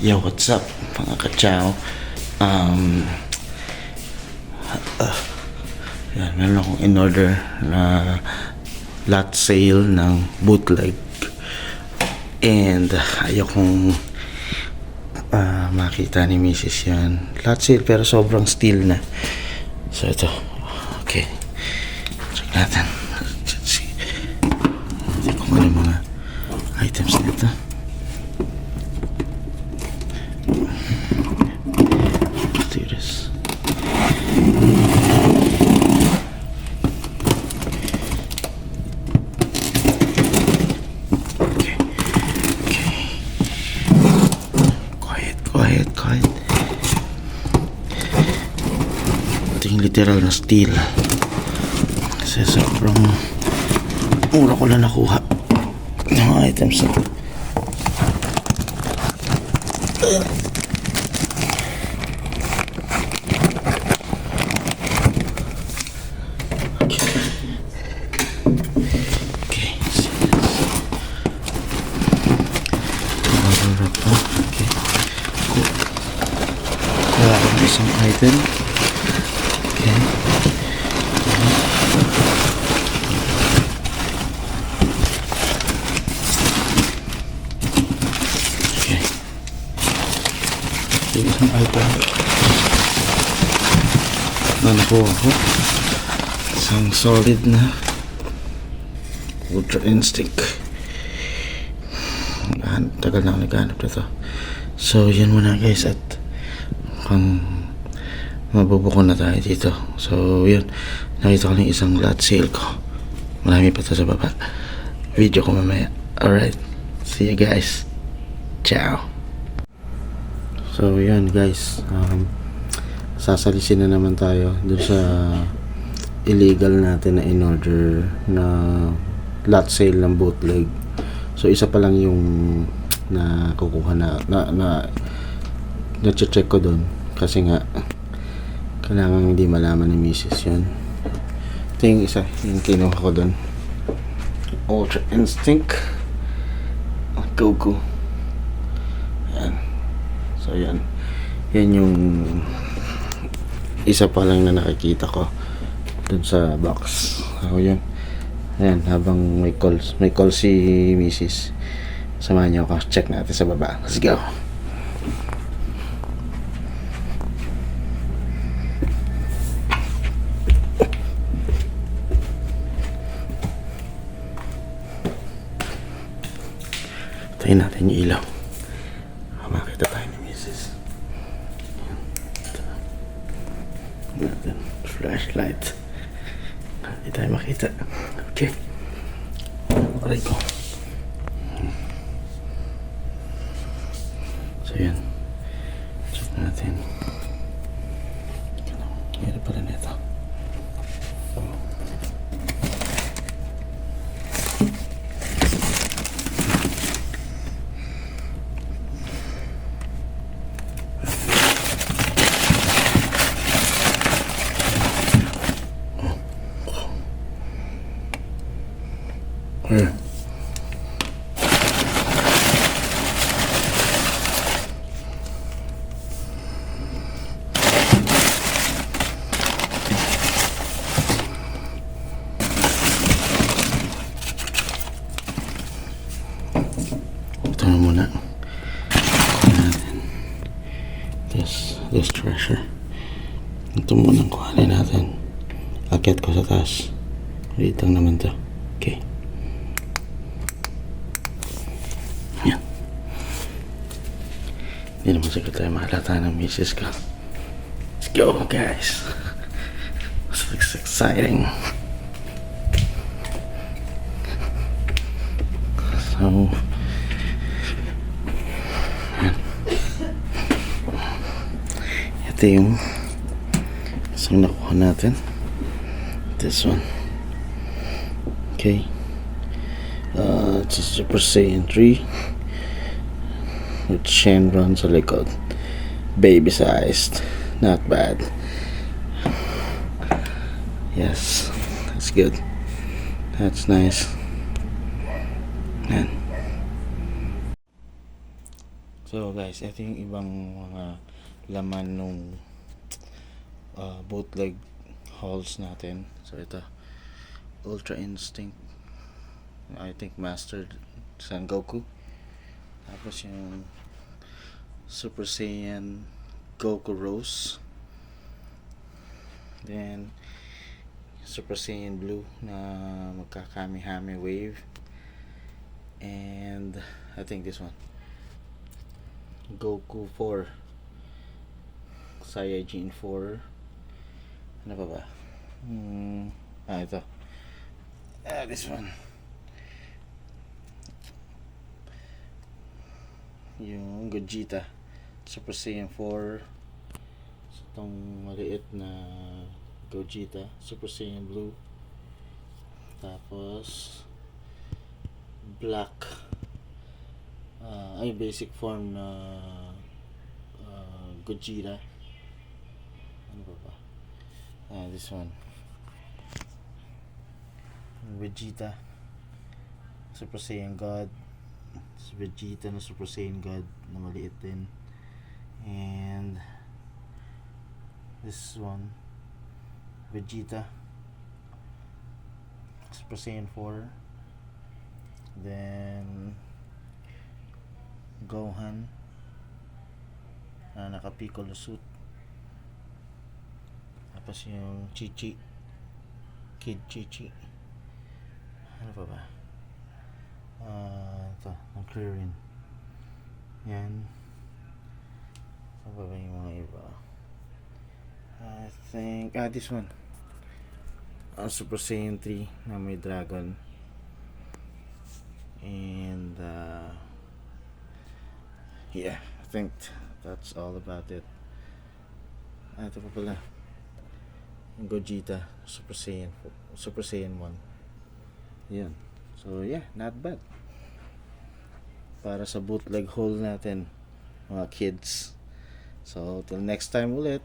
Yo, what's up mga kachow? Um, uh, yan, meron akong in-order na lot sale ng bootleg. And uh, ayokong uh, makita ni Mrs. yan. Lot sale pero sobrang steel na. So ito. Okay. Check natin. Let's see. Hindi ko ano yung mga items nito. Serious. Okay. Okay. Quiet, quiet, quiet. Ito yung literal na steel. Kasi sobrang mura ko lang nakuha ng items na. Okay. Cool. Kuha ng isang item. Okay. Okay. Yung isang item. Na nakuha ko. Isang solid na Ultra Instinct. Tagal na ako naghahanap nito. So, yan muna guys at kung mabubuko na tayo dito. So, yun. Nakita ko lang isang lot sale ko. Marami pa to sa baba. Video ko mamaya. Alright. See you guys. Ciao. So, yun guys. Um, sasalisin na naman tayo dun sa illegal natin na in-order na lot sale ng bootleg. So isa pa lang yung na kukuha na na na, na check ko doon kasi nga kailangan hindi malaman ni Mrs. yun. Ito yung isa, yung kinuha ko doon. Ultra Instinct. Goku. Yan. So yan. Yan yung isa pa lang na nakikita ko dun sa box. So yun. Ayan, habang may calls, may call si Mrs. Samahan niyo ako. Check natin sa baba. Let's go. Tayin natin yung ilaw. Makita tayo ni Mrs. Ayan. Ito. Natin. Flashlight. Hindi tayo makita. Okay. Aray ko. So, yan. Check natin. Hirap pala nito. Ayan. Ito na muna. Kuha natin. This, treasure. Ito muna ang kuhanin natin. Akyat ko sa taas. Lang naman to. Okay. Yan. Hindi naman siguro tayo mahalata ng misis ko. Let's go, guys. This looks exciting. So, yan. Ito yung isang nakuha natin. This one. Okay. Uh, it's a Super Saiyan 3 with Shenron sa likod. Baby sized. Not bad. Yes. That's good. That's nice. Yan. So guys, ito yung ibang mga laman nung uh, bootleg hauls natin. So ito, Ultra Instinct. I think Mastered San Goku. Tapos yung Super Saiyan Goku Rose. Then Super Saiyan Blue na magkakamihami wave. And I think this one. Goku 4 Saiyajin 4 Ano pa ba? Hmm, ah, ito. Ah, this one. Yung Gogeta. Super Saiyan 4 so, Itong maliit na Gogeta. Super Saiyan Blue. Tapos Black. Ah, ay basic form na uh, Gogeta ano ba ba ah this one. Vegeta. Super Saiyan God. Vegeta na Super Saiyan God na maliit din. And this one. Vegeta. Super Saiyan 4 then Gohan. Na naka Piccolo suit tapos yung Chichi. Kid Chichi. Ano pa ba? Ah ito. Ang Clearin yan. Ano pa ba yung mga iba? I think ah this one. Ah, Super Saiyan 3 na may dragon. And uh, yeah, I think that's all about it. Ah, ito pa pala. Gogeta, Super Saiyan, Super Saiyan 1. Yan. So, yeah, not bad. Para sa bootleg haul natin, mga kids. So, till next time ulit.